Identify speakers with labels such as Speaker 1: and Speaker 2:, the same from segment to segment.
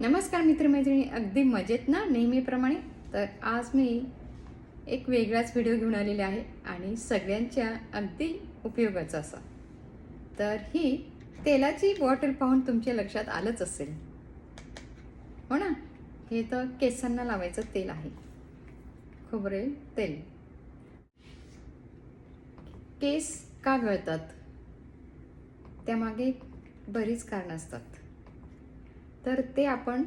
Speaker 1: नमस्कार मित्रमैत्रिणी अगदी मजेत ना नेहमीप्रमाणे? तर आज मी एक वेगळाच व्हिडिओ घेऊन आलेले आहे आणि सगळ्यांच्या अगदी उपयोगाचा असा. तर ही तेलाची बॉटल पाहून तुमच्या लक्षात आलंच असेल. हो ना? हे तर केसांना लावायचं तेल आहे. खोबरेल तेल. केस का गळतात? त्यामागे बरीच कारणं असतात. तर ते आपण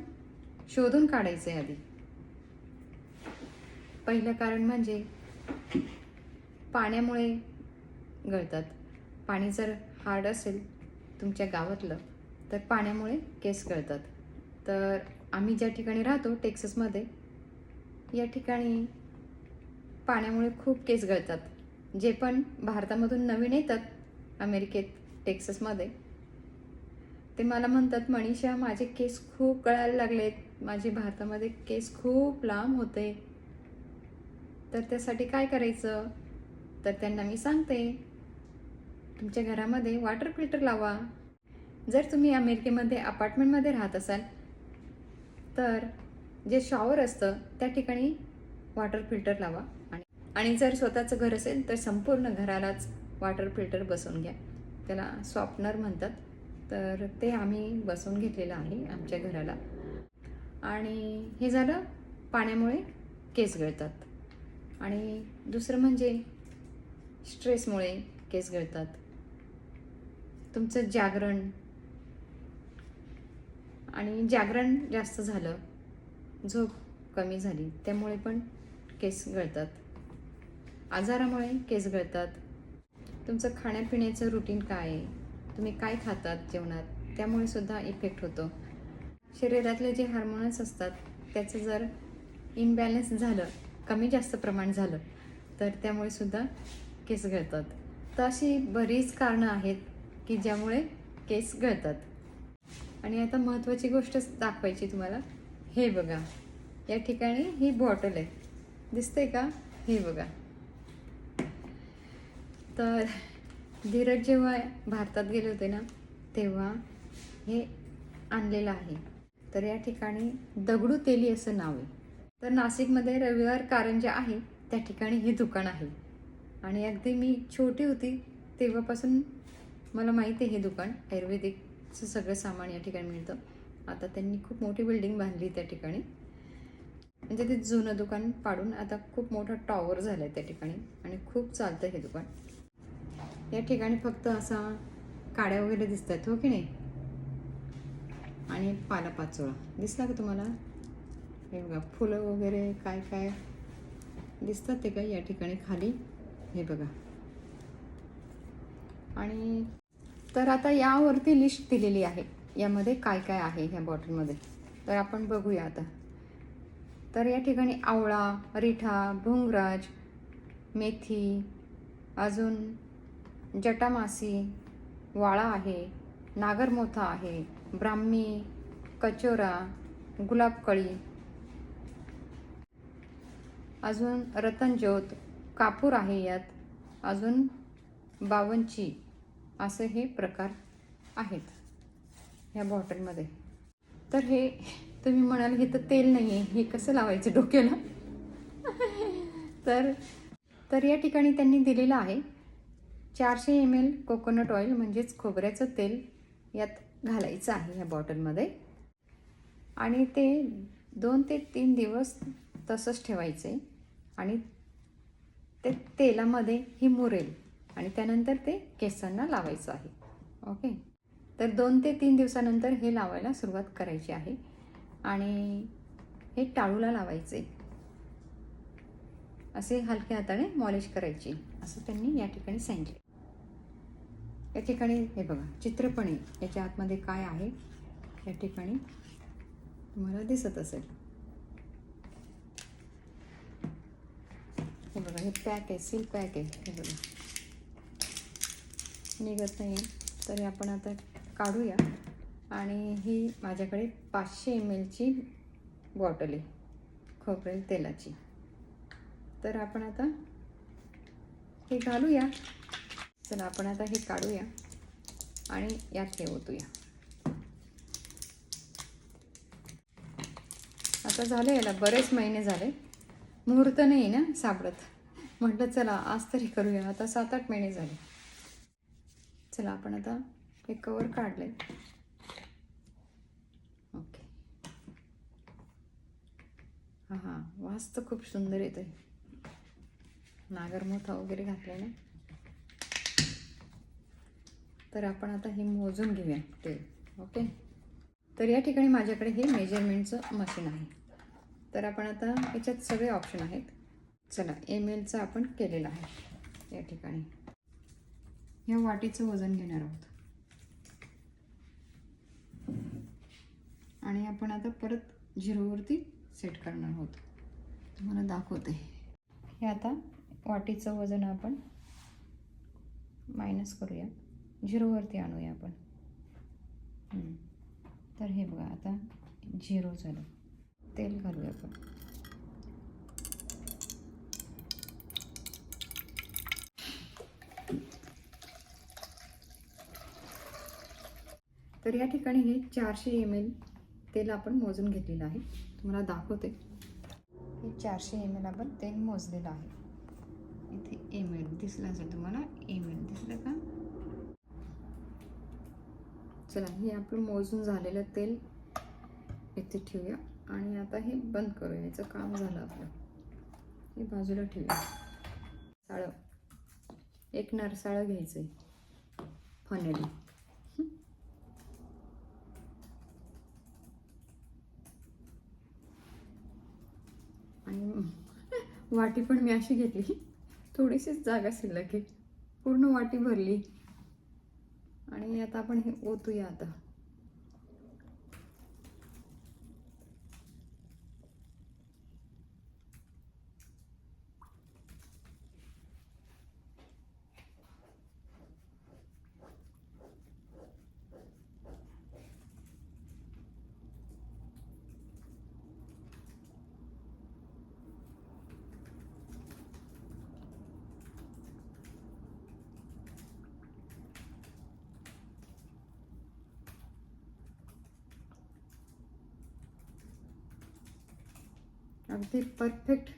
Speaker 1: शोधून काढायचं आहे आधी. पहिलं कारण म्हणजे पाण्यामुळे गळतात. पाणी जर हार्ड असेल तुमच्या गावातलं तर पाण्यामुळे केस गळतात. तर आम्ही ज्या ठिकाणी राहतो टेक्सासमध्ये या ठिकाणी पाण्यामुळे खूप केस गळतात. जे पण भारतामधून नवीन येतात अमेरिकेत टेक्सासमध्ये ते मला म्हणतात मनीषा माझे केस खूप गळायला लागलेत. माझे भारतामध्ये केस खूप लांब होते. तर त्यासाठी काय करायचं? तर त्यांना मी सांगते तुमच्या घरामध्ये वॉटर फिल्टर लावा. जर तुम्ही अमेरिकेमध्ये अपार्टमेंटमध्ये राहत असाल तर जे शॉवर असतं त्या ठिकाणी वॉटर फिल्टर लावा. आणि आणि जर स्वतःचं घर असेल तर संपूर्ण घरालाच वॉटर फिल्टर बसवून घ्या. त्याला सॉफ्टनर म्हणतात. तर ते आम्ही बसवून घेतलेलं आहे आमच्या घराला. आणि हे झालं पाण्यामुळे केस गळतात. आणि दुसरं म्हणजे स्ट्रेसमुळे केस गळतात. तुमचं जागरण. आणि जागरण जास्त झालं झोप कमी झाली त्यामुळे पण केस गळतात. आजारामुळे केस गळतात. तुमचं खाण्यापिण्याचं रुटीन काय आहे? तुम्ही काय खातात जेवणात? त्यामुळे सुद्धा इफेक्ट होतो. शरीरातले जे हार्मोन्स असतात त्याचं जर इनबॅलन्स झालं कमी जास्त प्रमाण झालं तर त्यामुळे सुद्धा केस गळतात. तर अशी बरीच कारणं आहेत की ज्यामुळे केस गळतात. आणि आता महत्त्वाची गोष्ट दाखवायची तुम्हाला. हे बघा. या ठिकाणी ही बॉटल आहे. दिसते का? हे बघा. तर धीरज जेव्हा भारतात गेले होते ना तेव्हा हे आणलेलं आहे. तर या ठिकाणी दगडू तेली असं नाव आहे. तर नाशिकमध्ये रविवार कारंजा आहे त्या ठिकाणी हे दुकान आहे. आणि अगदी मी छोटी होती तेव्हापासून मला माहिती आहे हे दुकान. आयुर्वेदिकचं सगळं सामान या ठिकाणी मिळतं. आता त्यांनी खूप मोठी बिल्डिंग बांधली त्या ठिकाणी. म्हणजे ते जुनं दुकान पाडून आता खूप मोठा टॉवर झालं आहे त्या ठिकाणी. आणि खूप चालतं हे दुकान. या ठिकाणी फक्त असा काड्या वगैरे दिसत आहेत हो की नाही? आणि पालापाचोळा. दिसला का तुम्हाला? हे बघा फुलं वगैरे काय काय दिसतात ते का या ठिकाणी खाली. हे बघा. आणि तर आता यावरती लिस्ट दिलेली आहे. यामध्ये काय काय आहे ह्या बॉटलमध्ये तर आपण बघूया आता. तर या ठिकाणी आवळा रिठा भुंगराज मेथी अजून जटामासी वाळा आहे नागरमोथा आहे ब्राह्मी कचोरा गुलाबकळी. अजून रतनज्योत कापूर आहे यात. अजून बावनची असे हे प्रकार आहेत ह्या बॉटलमध्ये. तर हे तुम्ही म्हणाल हे तर तेल नाही आहे हे कसं लावायचं डोक्याला? तर तर या ठिकाणी त्यांनी दिलेलं आहे चारशे एम एल कोकोनट ऑइल म्हणजेच खोबऱ्याचं तेल यात घालायचं आहे ह्या बॉटलमध्ये. आणि ते दोन ते तीन दिवस तसंच ठेवायचे. आणि ते तेलामध्ये ही मुरेल आणि त्यानंतर ते केसांना लावायचं आहे. ओके? तर दोन ते तीन दिवसानंतर हे लावायला सुरुवात करायची आहे. आणि हे टाळूला लावायचे. असे हलक्या हाताने मॉलिश करायची. असं त्यांनी या ठिकाणी सांगितले. या ठिकाणी हे बघा चित्रपणे याच्या आतमध्ये काय आहे? या ठिकाणी तुम्हाला दिसत असेल. हे बघा हे पॅक आहे सील पॅक आहे हे बघा. निघत नाही तरी आपण आता काढूया. आणि ही माझ्याकडे पाचशे एम एलची बॉटल आहे खोबरेल तेलाची. तर आपण आता हे घालूया. चला आपण आता हे काढूया आणि यात हे ओतूया. आता झालं याला बरेच महिने झाले. मुहूर्त नाही ना सापडत. म्हटलं चला आज तरी करूया. आता सात आठ महिने झाले. चला आपण आता हे कवर काढले ओके. हां हां वास तर खूप सुंदर येतं नागरमोथा वगैरे घातला ना तर आपण आता हे मोजून घेऊया ते ओके तर या ठिकाणी माझ्याकडे हे मेजरमेंटचं मशीन आहे. तर आपण आता याच्यात सगळे ऑप्शन आहेत. चला एम एलचं आपण केलेलं आहे या ठिकाणी. ह्या वाटीचं वजन घेणार आहोत. आणि आपण आता परत झिरोवरती सेट करणार आहोत. तुम्हाला दाखवते. हे आता वाटीचं वजन आपण मायनस करूया. झिरोवरती आणूया आपण. तर हे बघा आता झिरो झालं. तेल घालूया आपण. तर या ठिकाणी हे चारशे एम एल तेल आपण मोजून घेतलेलं आहे. तुम्हाला दाखवते. हे चारशे एम एल आपण तेल मोजलेलं आहे. इथे एम एल दिसलं असेल तुम्हाला एम एल दिसलं का? चला हे आपलं मोजून झालेलं तेल इथे ठेवूया आणि आता हे बंद करूया. याचं काम झालं आपलं. हे बाजूला ठेवूया. साळं. एक नरसाळं घ्यायचं आहे फनेली आणि वाटी पण मी अशी घेतली. थोडीशीच जागा शिल्लक आहे. पूर्ण वाटी भरली. आणि आता आपण हे ओतूया आता. अगदी परफेक्ट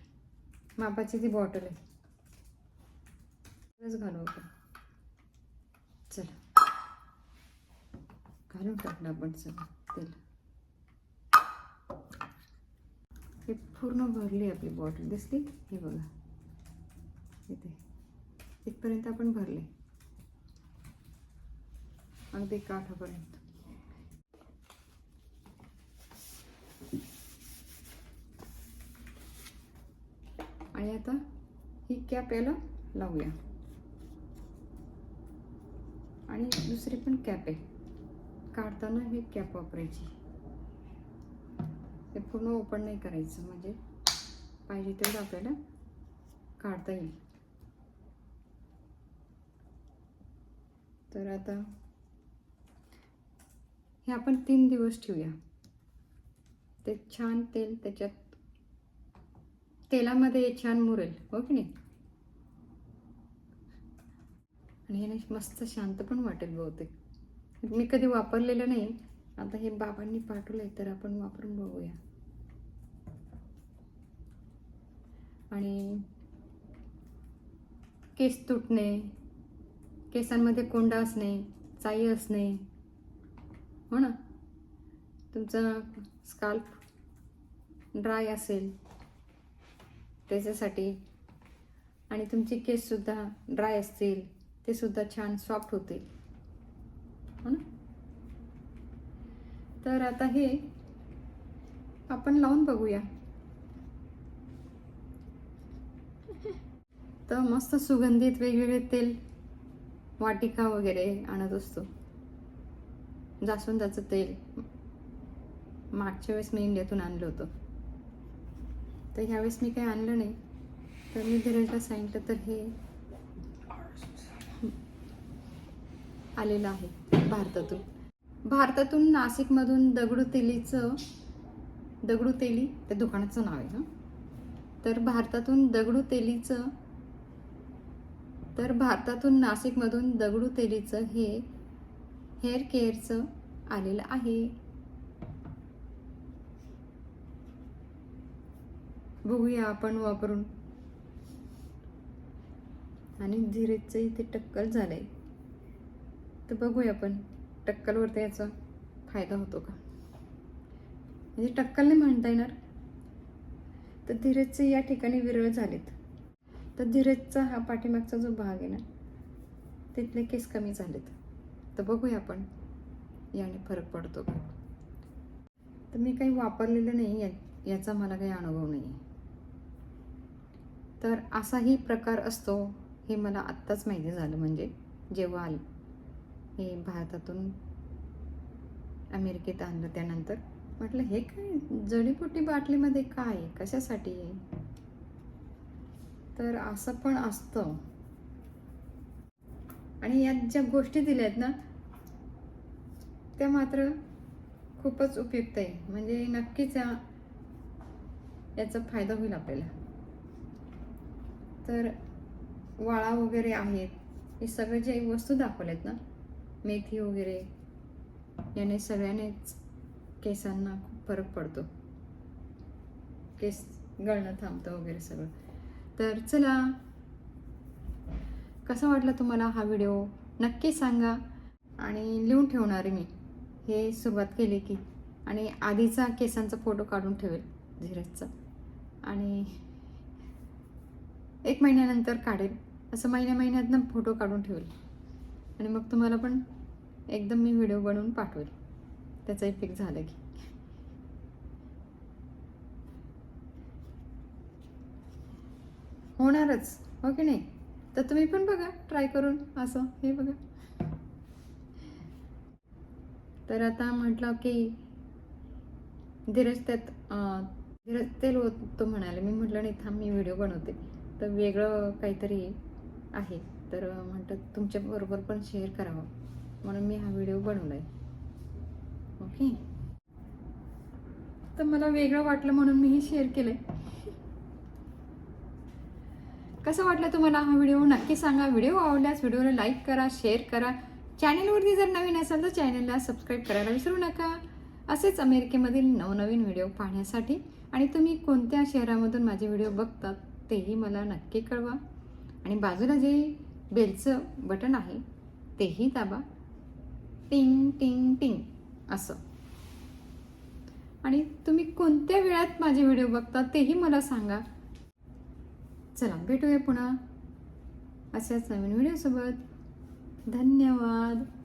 Speaker 1: मापाची ती बॉटल आहे. खरंच घालू आपण. चला. घालून टाकलं आपण चला तेल. हे पूर्ण भरली आपली बॉटल दिसली? हे बघा. इथे. इथपर्यंत आपण भरले. अगदी काठापर्यंत. आणि आता ही कॅप याला लावूया. आणि दुसरी पण कॅप आहे. काढताना ही कॅप वापरायची. ते पूर्ण ओपन नाही करायचं म्हणजे पाहिजे तेवढं आपल्याला काढता येईल. तर आता हे आपण तीन दिवस ठेवूया. ते छान तेल त्याच्यात तेलामध्ये छान मुरेल हो की नाही? आणि याने मस्त शांत पण वाटेल बहुतेक. मी कधी वापरलेलं नाही. आता हे बाबांनी पाठवलंय तर आपण वापरून बघूया. आणि केस तुटणे केसांमध्ये कोंडा असणे चाई असणे. हो ना? तुमचा स्काल्प ड्राय असेल त्याच्यासाठी. आणि तुमचे केससुद्धा ड्राय असतील ते सुद्धा छान सॉफ्ट होतील. हो ना? तर आता हे आपण लावून बघूया. तर मस्त सुगंधित वेगवेगळे तेल वाटिका वगैरे आणत असतो. जास्वंदाचं तेल. मागच्या वेळेस मी इंडियातून आणलं होतं. तर ह्यावेळेस मी काही आणलं नाही. तर मी धीरजला सांगितलं तर हे आलेलं आहे भारतातून. भारतातून नाशिकमधून दगडू तेलीचं दगडू तेली त्या दुकानाचं नाव आहे ना? तर भारतातून दगडू तेलीचं तर भारतातून नाशिकमधून दगडू तेलीचं हे हेअर केअरचं आलेलं आहे. बघूया आपण वापरून. आणि धीरेजचं इथे टक्कल झालंय. तर बघूया आपण टक्कलवरती याचा फायदा होतो का? म्हणजे टक्कल नाही म्हणता येणार. तर धीरजचे या ठिकाणी विरळ झालेत. तर धीरजचा हा पाठीमागचा जो भाग आहे ना तिथले केस कमी झालेत. तर बघूया आपण याने फरक पडतो का? तर मी काही वापरलेलं नाही या- याचा मला काही अनुभव नाही आहे. तर असाही प्रकार असतो हे मला आत्ताच माहिती झालं. म्हणजे जेव्हा आल हे भारतातून अमेरिकेत आणलं त्यानंतर. म्हटलं हे काय? जडीबुटी बाटलीमध्ये काय? आहे? कशासाठी? आहे तर असं पण असतं. आणि यात ज्या गोष्टी दिल्या आहेत ना त्या मात्र खूपच उपयुक्त आहे. म्हणजे नक्कीच याचा फायदा होईल आपल्याला. तर वाळा वगैरे आहेत. हे सगळे जे वस्तू दाखवल्यात ना मेथी वगैरे याने सगळ्यानेच केसांना खूप फरक पडतो. केस गळणं थांबतं वगैरे सगळं. तर चला कसा वाटला तुम्हाला हा व्हिडिओ? नक्की सांगा. आणि लिहून ठेवणार मी. हे सुरुवात केली की. आणि आधीचा केसांचा फोटो काढून ठेवेल धीरजचा आणि एक महिन्यानंतर काढेल असं महिन्या महिन्यातनं फोटो काढून ठेवेल. आणि मग तुम्हाला पण एकदम मी व्हिडिओ बनवून पाठवेल. त्याचा इफेक्ट झाला की. होणारच हो की नाही? तर तुम्ही पण बघा ट्राय करून असं हे बघा. तर आता म्हटलं की धीरज त्यात धीरज तेल होतं म्हणाले मी म्हटलं नाही थांब मी व्हिडिओ बनवते. तर वेगळं काहीतरी आहे. तर म्हटलं तुमच्याबरोबर पण शेअर करावं. म्हणून मी हा व्हिडिओ बनवला आहे ओके तर मला वेगळं वाटलं म्हणून मी हे शेअर केलंय. कसं वाटलं तुम्हाला हा व्हिडिओ नक्की सांगा. व्हिडिओ आवडल्यास व्हिडिओला लाईक करा शेअर करा. चॅनलवरती जर नवीन असाल तर चॅनलला सबस्क्राईब करायला विसरू नका. असेच अमेरिकेमधील नवनवीन व्हिडिओ पाहण्यासाठी. आणि तुम्ही कोणत्या शहरामधून माझे व्हिडिओ बघतात? तेही मला नक्की कळवा. आणि बाजूला जे बेलचं बटन आहे तेही दाबा. टिंग टिंग टिंग असं. आणि तुम्ही कोणत्या वेळात माझे व्हिडिओ बघता तेही मला सांगा. चला भेटूया पुन्हा अशाच नवीन व्हिडिओसोबत. धन्यवाद.